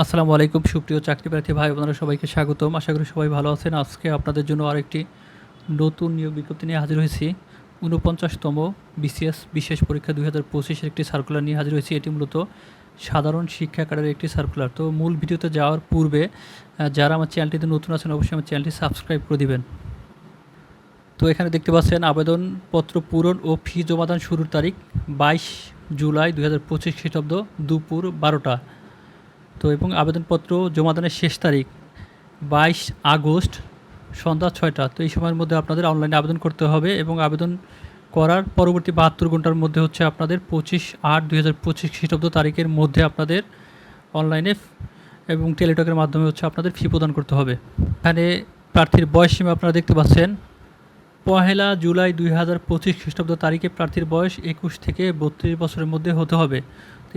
আসসালামু আলাইকুম, সুপ্রিয় চাকরি প্রার্থী ভাই বোনেরা, সবাইকে স্বাগতম। আশা করি সবাই ভালো আছেন। আজকে আপনাদের জন্য আরেকটি নতুন নিয়োগ বিজ্ঞপ্তি নিয়ে হাজির হয়েছি। ঊনপঞ্চাশতম বিসিএস বিশেষ পরীক্ষা দুই হাজার পঁচিশের একটি সার্কুলার নিয়ে হাজির হয়েছি। এটি মূলত সাধারণ শিক্ষা কার্ডের একটি সার্কুলার তো মূল ভিডিওতে যাওয়ার পূর্বে যারা আমার চ্যানেলটিতে নতুন আছেন, অবশ্যই আমার চ্যানেলটি সাবস্ক্রাইব করে দিবেন। তো এখানে দেখতে পাচ্ছেন, আবেদনপত্র পূরণ ও ফি জমাদান শুরুর তারিখ বাইশ জুলাই দুই হাজার পঁচিশ খ্রিস্টাব্দ দুপুর বারোটা। তো এবং আবেদনপত্র জমাদানের শেষ তারিখ বাইশ আগস্ট সন্ধ্যা ছয়টা। তো এই সময়ের মধ্যে আপনাদের অনলাইনে আবেদন করতে হবে এবং আবেদন করার পরবর্তী বাহাত্তর ঘণ্টার মধ্যে হচ্ছে আপনাদের পঁচিশ আট দুই হাজার পঁচিশ খ্রিস্টাব্দ তারিখের মধ্যে আপনাদের অনলাইনে এবং টেলিটকের মাধ্যমে হচ্ছে আপনাদের ফি প্রদান করতে হবে। এখানে প্রার্থীর বয়স সীমা আপনারা দেখতে পাচ্ছেন। পহেলা জুলাই দুই হাজার পঁচিশ খ্রিস্টাব্দ তারিখে প্রার্থীর বয়স একুশ থেকে বত্রিশ বছরের মধ্যে হতে হবে।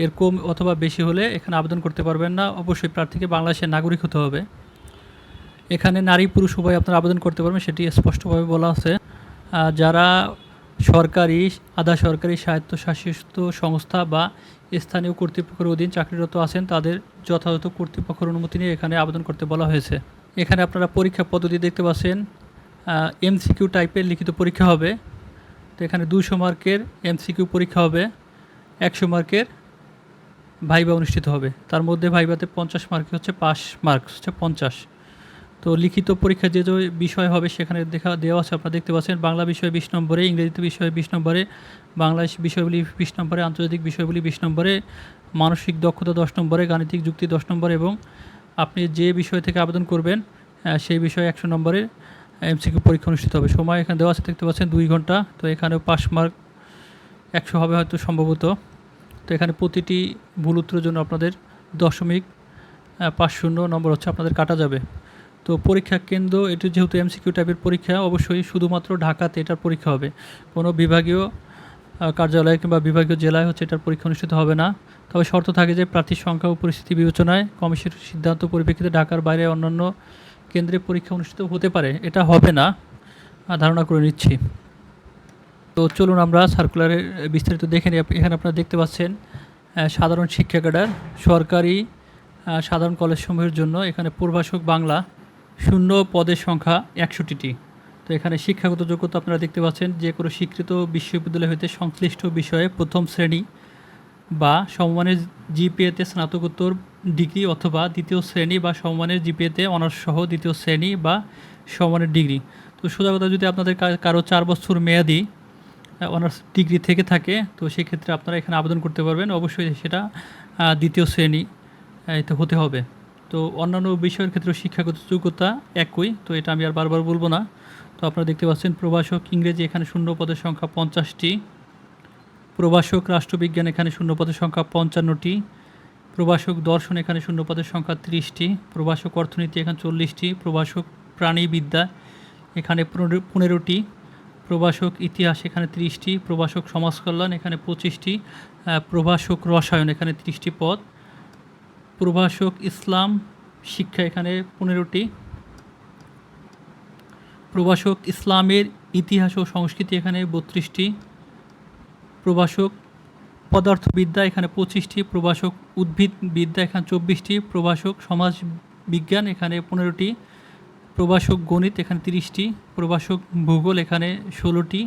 এর কম অথবা বেশি হলে এখানে আবেদন করতে পারবেন না। অবশ্যই প্রার্থীকে বাংলাদেশের নাগরিক হতে হবে। এখানে নারী, পুরুষ উভয় আপনারা আবেদন করতে পারবেন, সেটি স্পষ্টভাবে বলা আছে। যারা সরকারি, আধা সরকারি স্বায়ত্তশাসিত সংস্থা বা স্থানীয় কর্তৃপক্ষের অধীন চাকরিরত আছেন, তাদের যথাযথ কর্তৃপক্ষের অনুমতি নিয়ে এখানে আবেদন করতে বলা হয়েছে। এখানে আপনারা পরীক্ষা পদ্ধতি দেখতে পাচ্ছেন। এমসিকিউ টাইপের লিখিত পরীক্ষা হবে। তো এখানে দুশো মার্কের এমসিকিউ পরীক্ষা হবে। একশো মার্কের ভাইবা অনুষ্ঠিত হবে। তার মধ্যে ভাইবাতে পঞ্চাশ মার্কে হচ্ছে পাস মার্কস হচ্ছে পঞ্চাশ। তো লিখিত পরীক্ষা যে যে বিষয় হবে, সেখানে দেখা, দেওয়া আছে, আপনারা দেখতে পাচ্ছেন। বাংলা বিষয় বিশ নম্বরে, ইংরেজিতে বিষয় বিশ নম্বরে, বাংলাদেশ বিষয়গুলি বিশ নম্বরে, আন্তর্জাতিক বিষয়গুলি বিশ নম্বরে, মানসিক দক্ষতা দশ নম্বরে, গাণিতিক যুক্তি দশ নম্বরে এবং আপনি যে বিষয় থেকে আবেদন করবেন সেই বিষয়ে একশো নম্বরে এমসিকিউ পরীক্ষা অনুষ্ঠিত হবে। সময় এখানে দেওয়া আছে, দেখতে পাচ্ছেন, দুই ঘণ্টা। তো এখানেও পাস মার্ক একশো হবে হয়তো সম্ভবত। তো এখানে প্রতিটি ভুল উত্তরের জন্য আপনাদের দশমিক পাঁচ শূন্য নম্বর হচ্ছে আপনাদের কাটা যাবে। তো পরীক্ষা কেন্দ্র, এটি যেহেতু এমসিকিউ টাইপের পরীক্ষা, অবশ্যই শুধুমাত্র ঢাকাতে এটার পরীক্ষা হবে। কোনো বিভাগীয় কার্যালয় কিংবা বিভাগীয় জেলায় হচ্ছে এটার পরীক্ষা অনুষ্ঠিত হবে না। তবে শর্ত থাকে যে প্রার্থীর সংখ্যা ও পরিস্থিতি বিবেচনায় কমিশনের সিদ্ধান্ত পরিপ্রেক্ষিতে ঢাকার বাইরে অন্যান্য কেন্দ্রে পরীক্ষা অনুষ্ঠিত হতে পারে। এটা হবে না। ধারণা করে নিচ্ছি। তো চলুন আমরা সার্কুলারের বিস্তারিত দেখে নিই। এখানে আপনারা দেখতে পাচ্ছেন সাধারণ শিক্ষা ক্যাডার সরকারি সাধারণ কলেজসমূহের জন্য এখানে পূর্বাসক বাংলা শূন্য পদের সংখ্যা একষট্টিটি। তো এখানে শিক্ষাগত যোগ্যতা আপনারা দেখতে পাচ্ছেন, যে কোনো স্বীকৃত বিশ্ববিদ্যালয় হইতে সংশ্লিষ্ট বিষয়ে প্রথম শ্রেণি বা সমমানের জিপিএতে স্নাতকোত্তর ডিগ্রি অথবা দ্বিতীয় শ্রেণি বা সমমানের জিপিএতে অনার্স সহ দ্বিতীয় শ্রেণি বা সমমানের ডিগ্রি। তো সোজা কথা যদি আপনাদের কারও চার বছর মেয়াদি অনার্স ডিগ্রি থেকে থাকে, তো সেক্ষেত্রে আপনারা এখানে আবেদন করতে পারবেন। অবশ্যই সেটা দ্বিতীয় শ্রেণি এতে হতে হবে। তো অন্যান্য বিষয়ের ক্ষেত্রে শিক্ষাগত যোগ্যতা একই, তো এটা আমি আর বারবার বলব না। তো আপনারা দেখতে পাচ্ছেন, প্রভাষক ইংরেজি এখানে শূন্য পদের সংখ্যা পঞ্চাশটি। প্রভাষক রাষ্ট্রবিজ্ঞান এখানে শূন্য পদের সংখ্যা পঞ্চান্নটি। প্রভাষক দর্শন এখানে শূন্য পদের সংখ্যা ত্রিশটি। প্রভাষক অর্থনীতি এখানে চল্লিশটি। প্রভাষক প্রাণীবিদ্যা এখানে পনেরো, পনেরোটি। প্রভাষক ইতিহাস এখানে ত্রিশটি, প্রভাষক সমাজকল্যাণ এখানে পঁচিশটি প্রভাষক রসায়ন এখানে ত্রিশটি পদ, প্রভাষক ইসলাম শিক্ষা এখানে পনেরোটি, প্রভাষক ইসলামের ইতিহাস ও সংস্কৃতি এখানে বত্রিশটি, প্রভাষক পদার্থবিদ্যা এখানে পঁচিশটি, প্রভাষক উদ্ভিদবিদ্যা এখানে চব্বিশটি, প্রভাষক সমাজ বিজ্ঞান এখানে পনেরোটি প্রভাষক গণিত এখানে তিরিশটি প্রবাসক ভূগোল এখানে ষোলোটি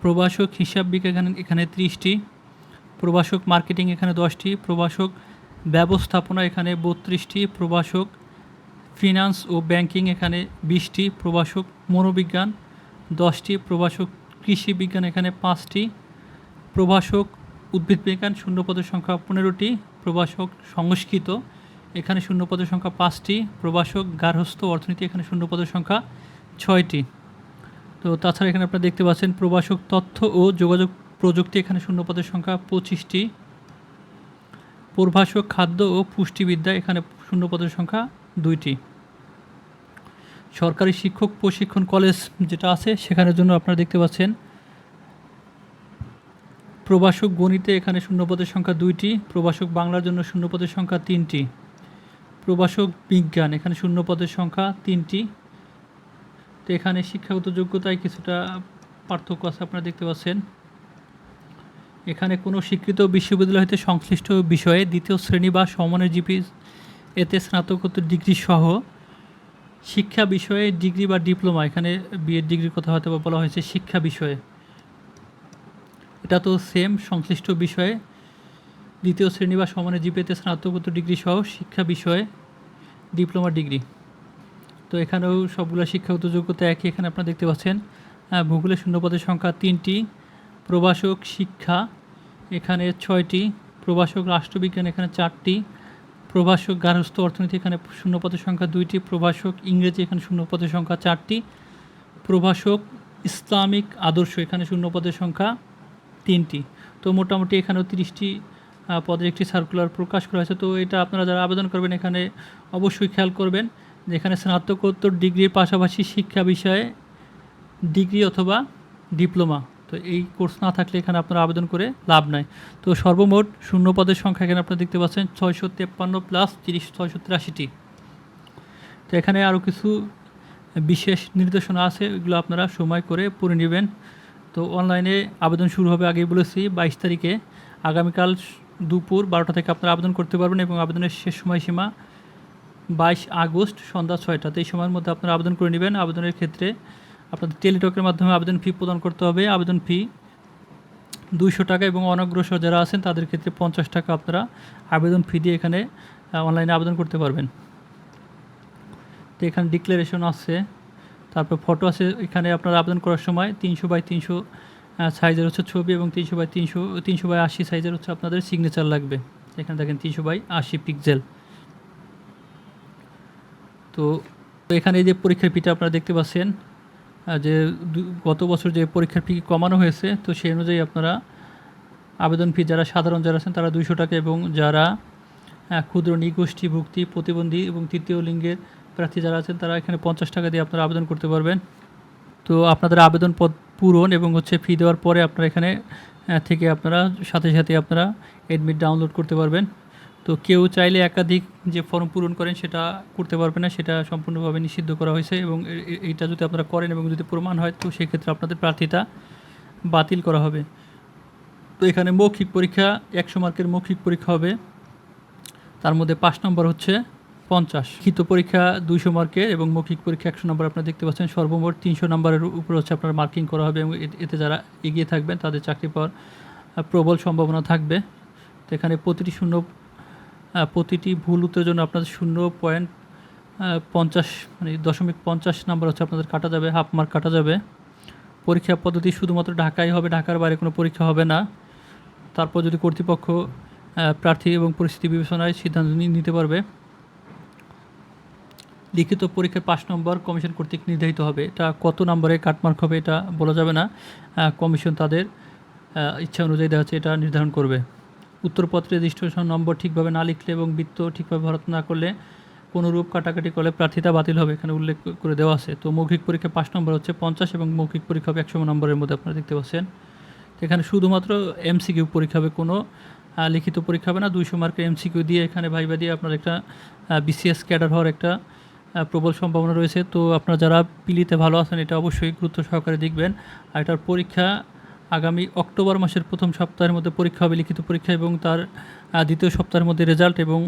প্রবাসক হিসাব বিজ্ঞান এখানে এখানে ত্রিশটি, প্রভাষক মার্কেটিং এখানে দশটি প্রবাসক ব্যবস্থাপনা এখানে বত্রিশটি প্রবাসক ফিনান্স ও ব্যাংকিং এখানে বিশটি প্রবাসক মনোবিজ্ঞান দশটি প্রবাসক কৃষি বিজ্ঞান এখানে পাঁচটি, প্রভাষক উদ্ভিদ বিজ্ঞান শূন্য পদের সংখ্যা পনেরোটি, প্রভাষক সংস্কৃত এখানে শূন্য পদের সংখ্যা পাঁচটি, প্রভাষক, গার্হস্থ্য, অর্থনীতি এখানে শূন্য পদের সংখ্যা ছয়টি। তো তাছাড়া এখানে আপনারা দেখতে পাচ্ছেন প্রবাসক তথ্য ও যোগাযোগ প্রযুক্তি এখানে শূন্য পদের সংখ্যা পঁচিশটি। প্রভাষক খাদ্য ও পুষ্টিবিদ্যা এখানে শূন্য পদের সংখ্যা দুইটি। সরকারি শিক্ষক প্রশিক্ষণ কলেজ যেটা আছে, সেখানের জন্য আপনারা দেখতে পাচ্ছেন প্রভাষক গণিতে এখানে শূন্যপদের সংখ্যা দুইটি প্রবাসক বাংলার জন্য শূন্যপদের সংখ্যা তিনটি। প্রভাষক বিজ্ঞান, এখানে শূন্যপদের সংখ্যা তিনটি। তো এখানে শিক্ষাগত যোগ্যতায় কিছুটা পার্থক্য আছে আপনারা দেখতে পাচ্ছেন। এখানে কোনো স্বীকৃত বিশ্ববিদ্যালয় হতে সংশ্লিষ্ট বিষয়ে দ্বিতীয় শ্রেণি বা সমানের জিপি এতে স্নাতকোত্তর ডিগ্রি সহ শিক্ষা বিষয়ে ডিগ্রি বা ডিপ্লোমা, এখানে বিএড ডিগ্রির কথা হয়তো বলা হয়েছে শিক্ষা বিষয়ে। এটা তো সেম সংশ্লিষ্ট বিষয়ে দ্বিতীয় শ্রেণি বা সমানে জিপিএতে স্নাতকোত্তর ডিগ্রি সহ শিক্ষা বিষয়ে ডিপ্লোমা ডিগ্রি। তো এখানেও সবগুলো শিক্ষাগত যোগ্যতা একই, এখানে আপনারা দেখতে পাচ্ছেন। ভূগোলের শূন্যপদের সংখ্যা তিনটি, প্রভাষক, শিক্ষা এখানে ছয়টি, প্রভাষক, রাষ্ট্রবিজ্ঞান এখানে চারটি, প্রভাষক গার্হস্থ অর্থনীতি এখানে শূন্যপদের সংখ্যা দুইটি, প্রভাষক, ইংরেজি এখানে শূন্যপদের সংখ্যা চারটি, প্রভাষক, ইসলামিক আদর্শ এখানে শূন্যপদের সংখ্যা তিনটি। তো মোটামুটি এখানেও তিরিশটি পদের একটি সার্কুলার প্রকাশ করা হয়েছে। তো এটা আপনারা যারা আবেদন করবেন এখানে অবশ্যই খেয়াল করবেন যে এখানে স্নাতকোত্তর ডিগ্রির পাশাপাশি শিক্ষা বিষয়ে ডিগ্রি অথবা ডিপ্লোমা। তো এই কোর্স না থাকলে এখানে আপনারা আবেদন করে লাভ নাই। তো সর্বমোট শূন্য পদের সংখ্যা এখানে আপনারা দেখতে পাচ্ছেন, ছয়শো তেপ্পান্ন প্লাস তিরিশ, ছয়শো তিরাশিটি। তো এখানে আরও কিছু বিশেষ নির্দেশনা আছে, এগুলো আপনারা সময় করে পড়ে নেবেন। তো অনলাইনে আবেদন শুরু হবে আগেই বলেছি, বাইশ তারিখে। আগামীকাল দুপুর বারোটা থেকে আপনারা আবেদন করতে পারবেন এবং আবেদনের শেষ সময়সীমা বাইশ আগস্ট সন্ধ্যা ছয়টাতে। এই সময়ের মধ্যে আপনারা আবেদন করে নেবেন। আবেদনের ক্ষেত্রে আপনাদের টেলিটকের মাধ্যমে আবেদন ফি প্রদান করতে হবে। আবেদন ফি দুইশো টাকা এবং অনগ্রসর যারা আছেন, তাদের ক্ষেত্রে পঞ্চাশ টাকা আপনারা আবেদন ফি দিয়ে এখানে অনলাইনে আবেদন করতে পারবেন। তো এখানে ডিক্লারেশন আছে, তারপর ফটো আছে। এখানে আপনারা আবেদন করার সময় তিনশো বাই তিনশো সাইজের হচ্ছে ছবি এবং তিনশো বাই তিনশো তিনশো বাই আশি সাইজের হচ্ছে আপনাদের সিগনেচার লাগবে। এখানে দেখেন তিনশো বাই আশি পিক্সেল তো এখানে যে পরীক্ষার ফিটা আপনারা দেখতে পাচ্ছেন যে গত বছর যে পরীক্ষার ফি কমানো হয়েছে, তো সেই অনুযায়ী আপনারা আবেদন ফি যারা সাধারণ যারা আছেন, তারা দুইশো টাকা এবং যারা ক্ষুদ্র, নিগোষ্ঠী, ভুক্তি, প্রতিবন্ধী এবং তৃতীয় লিঙ্গের প্রার্থী যারা আছেন, তারা এখানে পঞ্চাশ টাকা দিয়ে আপনারা আবেদন করতে পারবেন। তো আপনাদের আবেদন পূরণ এবং হচ্ছে ফি দেওয়ার পরে আপনারা এখানে থেকে আপনারা সাথে সাথে আপনারা এডমিট ডাউনলোড করতে পারবেন। তো কেউ চাইলে একাধিক যে ফর্ম পূরণ করেন সেটা করতে পারবে না, সেটা সম্পূর্ণভাবে নিষিদ্ধ করা হয়েছে এবং এইটা যদি আপনারা করেন এবং যদি প্রমাণ হয়, তো সেক্ষেত্রে আপনাদের প্রার্থিতা বাতিল করা হবে। তো এখানে মৌখিক পরীক্ষা, একশো মার্কের মৌখিক পরীক্ষা হবে। তার মধ্যে পাঁচ নম্বর হচ্ছে পঞ্চাশ। লিখিত পরীক্ষা দুইশো মার্কের এবং মৌখিক পরীক্ষা একশো নম্বর আপনারা দেখতে পাচ্ছেন। সর্বমোট তিনশো নম্বরের উপরে হচ্ছে আপনার মার্কিং করা হবে এবং এতে যারা এগিয়ে থাকবেন, তাদের চাকরি পাওয়ার প্রবল সম্ভাবনা থাকবে। তো এখানে প্রতিটি শূন্য প্রতিটি ভুল উত্তরের জন্য আপনাদের শূন্য পয়েন্ট পঞ্চাশ মানে দশমিক পঞ্চাশ নাম্বার হচ্ছে আপনাদের কাটা যাবে, হাফ মার্ক কাটা যাবে। পরীক্ষা পদ্ধতি শুধুমাত্র ঢাকায় হবে, ঢাকার বাইরে কোনো পরীক্ষা হবে না। তারপর যদি কর্তৃপক্ষ প্রার্থী এবং পরিস্থিতি বিবেচনায় সিদ্ধান্ত নিতে পারবে লিখিত পরীক্ষায় পাঁচ নম্বর কমিশন কর্তৃক নির্ধারিত হবে। এটা কত নম্বরে কাটমার্ক হবে এটা বলা যাবে না। কমিশন তাদের ইচ্ছা অনুযায়ী দেখা যাচ্ছে এটা নির্ধারণ করবে। উত্তরপত্রে রেজিস্ট্রেশন নম্বর ঠিকভাবে না লিখলে এবং বৃত্ত ঠিকভাবে ভরাট না করলে কোনো রূপ কাটাকাটি করলে প্রার্থিতা বাতিল হবে এখানে উল্লেখ করে দেওয়া আছে। তো মৌখিক পরীক্ষা পাঁচ নম্বর হচ্ছে পঞ্চাশ এবং মৌখিক পরীক্ষা হবে একশো নম্বরের মধ্যে আপনারা দেখতে পাচ্ছেন। এখানে শুধুমাত্র এমসিকিউ পরীক্ষা হবে, কোনো লিখিত পরীক্ষা হবে না। দুইশো মার্কের এমসিকিউ দিয়ে এখানে ভাইবা দিয়ে আপনার একটা বিসিএস ক্যাডার হওয়ার একটা প্রবল সম্ভাবনা রয়েছে। তো আপনারা যারা পিলিতে ভালো আছেন, এটা অবশ্যই গুরুত্ব সহকারে দেখবেন। আর এটার পরীক্ষা আগামী অক্টোবর মাসের প্রথম সপ্তাহের মধ্যে পরীক্ষা হবে, লিখিত পরীক্ষা এবং তার দ্বিতীয় সপ্তাহের মধ্যে রেজাল্ট এবং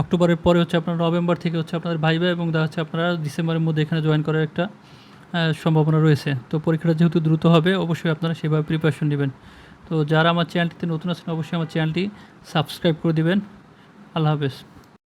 অক্টোবরের পরে হচ্ছে আপনার নভেম্বর থেকে হচ্ছে আপনাদের ভাইবা এবং দেখা হচ্ছে আপনারা ডিসেম্বরের মধ্যে এখানে জয়েন করার একটা সম্ভাবনা রয়েছে। তো পরীক্ষাটা যেহেতু দ্রুত হবে, অবশ্যই আপনারা সেভাবে প্রিপারেশন নেবেন। তো যারা আমার চ্যানেলটিতে নতুন আছেন, অবশ্যই আমার চ্যানেলটি সাবস্ক্রাইব করে দিবেন। আল্লাহ হাফেজ।